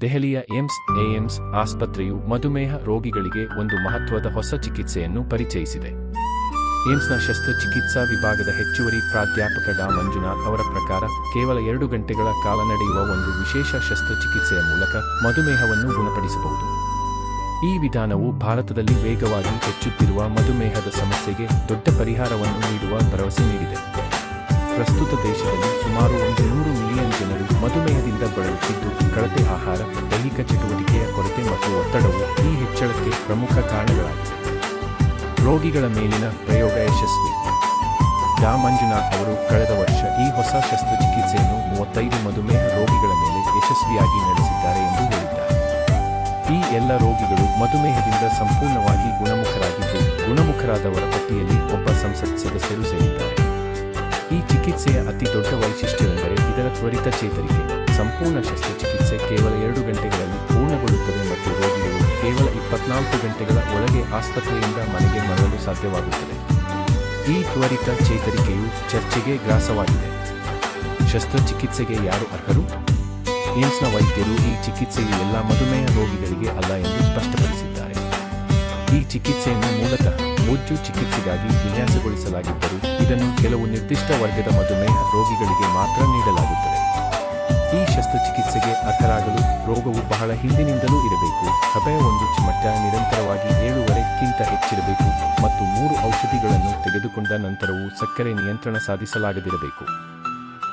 ದೆಹಲಿಯ ಏಮ್ಸ್ ಎಎಮ್ಸ್ ಆಸ್ಪತ್ರೆಯು ಮಧುಮೇಹ ರೋಗಿಗಳಿಗೆ ಒಂದು ಮಹತ್ವದ ಹೊಸ ಚಿಕಿತ್ಸೆಯನ್ನು ಪರಿಚಯಿಸಿದೆ. ಏಮ್ಸ್ನ ಶಸ್ತ್ರಚಿಕಿತ್ಸಾ ವಿಭಾಗದ ಹೆಚ್ಚುವರಿ ಪ್ರಾಧ್ಯಾಪಕ ಡಾ. ಮಂಜುನಾಥ್ ಅವರ ಪ್ರಕಾರ, ಕೇವಲ ಎರಡು ಗಂಟೆಗಳ ಕಾಲ ನಡೆಯುವ ಒಂದು ವಿಶೇಷ ಶಸ್ತ್ರಚಿಕಿತ್ಸೆಯ ಮೂಲಕ ಮಧುಮೇಹವನ್ನು ಗುಣಪಡಿಸಬಹುದು. ಈ ವಿಧಾನವು ಭಾರತದಲ್ಲಿ ವೇಗವಾಗಿ ಹೆಚ್ಚುತ್ತಿರುವ ಮಧುಮೇಹದ ಸಮಸ್ಯೆಗೆ ದೊಡ್ಡ ಪರಿಹಾರವನ್ನು ನೀಡುವ ಭರವಸೆ ನೀಡಿದೆ. ಪ್ರಸ್ತುತ ದೇಶದಲ್ಲಿ ಸುಮಾರು ಒಂದು ನೂರು ಮಿಲಿಯನ್ ಜನರು ಮಧುಮೇಹದಿಂದ ಬಳಲುತ್ತಿದ್ದು, ಕಳಪೆ ಆಹಾರ, ದೈಹಿಕ ಚಟುವಟಿಕೆಯ ಕೊರತೆ ಮತ್ತು ಒತ್ತಡವು ಈ ಹೆಚ್ಚಳಕ್ಕೆ ಪ್ರಮುಖ ಕಾರಣಗಳಾಗಿವೆ. ರೋಗಿಗಳ ಮೇಲಿನ ಪ್ರಯೋಗ ಯಶಸ್ವಿ. ಡಾ ಮಂಜುನಾಥ್ ಅವರು ಕಳೆದ ವರ್ಷ ಈ ಹೊಸ ಶಸ್ತ್ರಚಿಕಿತ್ಸೆಯನ್ನು ಮೂವತ್ತೈದು ಮಧುಮೇಹ ರೋಗಿಗಳ ಮೇಲೆ ಯಶಸ್ವಿಯಾಗಿ ನಡೆಸಿದ್ದಾರೆ ಎಂದು ಹೇಳಿದ್ದಾರೆ. ಈ ಎಲ್ಲ ರೋಗಿಗಳು ಮಧುಮೇಹದಿಂದ ಸಂಪೂರ್ಣವಾಗಿ ಗುಣಮುಖರಾಗಿದ್ದು, ಗುಣಮುಖರಾದವರ ಪಟ್ಟಿಯಲ್ಲಿ ಒಬ್ಬ ಸಂಸತ್ ಸದಸ್ಯರು ಸೇರಿದ್ದಾರೆ. ಚಿಕಿತ್ಸೆಯ ಅತಿ ದೊಡ್ಡ ವೈಶಿಷ್ಟ್ಯವೆಂದರೆ ಇದರ ತ್ವರಿತ ಚೇತರಿಕೆ. ಸಂಪೂರ್ಣ ಶಸ್ತ್ರಚಿಕಿತ್ಸೆ ಕೇವಲ ಎರಡು ಗಂಟೆಗಳಲ್ಲಿ ಪೂರ್ಣಗೊಳ್ಳುತ್ತದೆ ಮತ್ತು ರೋಗಿಗಳು ಕೇವಲ ಇಪ್ಪತ್ನಾಲ್ಕು ಗಂಟೆಗಳ ಒಳಗೆ ಆಸ್ಪತ್ರೆಯಿಂದ ಮನೆಗೆ ಮರಳಲು ಸಾಧ್ಯವಾಗುತ್ತದೆ. ಈ ತ್ವರಿತ ಚೇತರಿಕೆಯು ಚರ್ಚೆಗೆ ಗ್ರಾಸವಾಗಿದೆ. ಶಸ್ತ್ರಚಿಕಿತ್ಸೆಗೆ ಯಾರು ಅರ್ಹರು? ಏಮ್ಸ್ನ ವೈದ್ಯರು ಈ ಚಿಕಿತ್ಸೆಯು ಎಲ್ಲ ಮಧುಮೇಹ ರೋಗಿಗಳಿಗೆ ಅಲ್ಲ ಎಂದು ಸ್ಪಷ್ಟಪಡಿಸಿದ್ದಾರೆ. ಈ ಚಿಕಿತ್ಸೆಯನ್ನು ಮೂಲತಃ ಬೊಜ್ಜು ಚಿಕಿತ್ಸೆಗಾಗಿ ವಿನ್ಯಾಸಗೊಳಿಸಲಾಗಿದ್ದರೂ ಇದನ್ನು ಕೆಲವು ನಿರ್ದಿಷ್ಟ ವರ್ಗದ ಮಧುಮೇಹ ರೋಗಿಗಳಿಗೆ ಮಾತ್ರ ನೀಡಲಾಗುತ್ತದೆ. ಈ ಶಸ್ತ್ರಚಿಕಿತ್ಸೆಗೆ ಅರ್ಹರಾಗಲು ರೋಗವು ಬಹಳ ಹಿಂದಿನಿಂದಲೂ ಇರಬೇಕು. ಹಬೆಯ ಒಂದು ಚಿಮಟ್ಟ ನಿರಂತರವಾಗಿ ಏಳುವರೆಕ್ಕಿಂತ ಹೆಚ್ಚಿರಬೇಕು ಮತ್ತು ಮೂರು ಔಷಧಿಗಳನ್ನು ತೆಗೆದುಕೊಂಡ ನಂತರವೂ ಸಕ್ಕರೆ ನಿಯಂತ್ರಣ ಸಾಧಿಸಲಾಗದಿರಬೇಕು.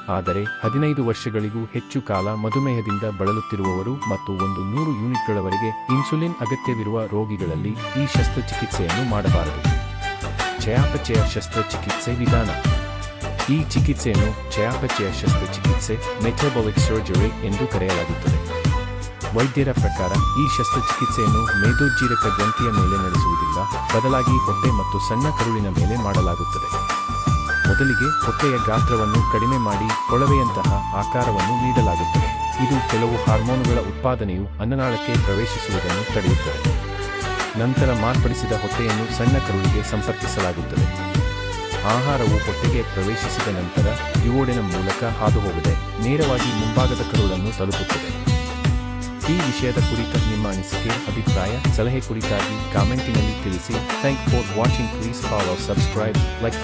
ಆದರೆ ಹದಿನೈದು ವರ್ಷಗಳಿಗೂ ಹೆಚ್ಚು ಕಾಲ ಮಧುಮೇಹದಿಂದ ಬಳಲುತ್ತಿರುವವರು ಮತ್ತು ಒಂದು ನೂರು ಯೂನಿಟ್ಗಳವರೆಗೆ ಇನ್ಸುಲಿನ್ ಅಗತ್ಯವಿರುವ ರೋಗಿಗಳಲ್ಲಿ ಈ ಶಸ್ತ್ರಚಿಕಿತ್ಸೆಯನ್ನು ಮಾಡಬಾರದು. ಚಯಾಪಚಯ ಶಸ್ತ್ರಚಿಕಿತ್ಸೆ ವಿಧಾನ. ಈ ಚಿಕಿತ್ಸೆಯನ್ನು ಚಯಾಪಚಯ ಶಸ್ತ್ರಚಿಕಿತ್ಸೆ ಮೆಟಬಾಲಿಕ್ ಸರ್ಜರಿ ಎಂದು ಕರೆಯಲಾಗುತ್ತದೆ. ವೈದ್ಯರ ಪ್ರಕಾರ ಈ ಶಸ್ತ್ರಚಿಕಿತ್ಸೆಯನ್ನು ಮೇದೋಜ್ಜೀರಕ ಗ್ರಂಥಿಯ ಮೇಲೆ ನಡೆಸುವುದಿಲ್ಲ. ಬದಲಾಗಿ ಹೊಟ್ಟೆ ಮತ್ತು ಸಣ್ಣ ಕರುಳಿನ ಮೇಲೆ ಮಾಡಲಾಗುತ್ತದೆ. ಮೊದಲಿಗೆ ಹೊಟ್ಟೆಯ ಗಾತ್ರವನ್ನು ಕಡಿಮೆ ಮಾಡಿ ಕೊಳವೆಯಂತಹ ಆಕಾರವನ್ನು ನೀಡಲಾಗುತ್ತದೆ. ಇದು ಕೆಲವು ಹಾರ್ಮೋನುಗಳ ಉತ್ಪಾದನೆಯು ಅನ್ನನಾಳಕ್ಕೆ ಪ್ರವೇಶಿಸುವುದನ್ನು ತಡೆಯುತ್ತದೆ. ನಂತರ ಮಾರ್ಪಡಿಸಿದ ಹೊಟ್ಟೆಯನ್ನು ಸಣ್ಣ ಕರುಳಿಗೆ ಸಂಪರ್ಕಿಸಲಾಗುತ್ತದೆ. ಆಹಾರವು ಹೊಟ್ಟೆಗೆ ಪ್ರವೇಶಿಸಿದ ನಂತರ ಯುವೋಡಿನ ಮೂಲಕ ಹಾದುಹೋಗದೆ. ನೇರವಾಗಿ ಮುಂಭಾಗದ ಕರುಳನ್ನು ತಲುಪುತ್ತದೆ. ಈ ವಿಷಯದ ಕುರಿತ ನಿಮ್ಮ ಅನಿಸಿಕೆ, ಅಭಿಪ್ರಾಯ, ಸಲಹೆ ಕುರಿತಾಗಿ ಕಾಮೆಂಟಿನಲ್ಲಿ ತಿಳಿಸಿ. Thank for watching. Please follow, subscribe, like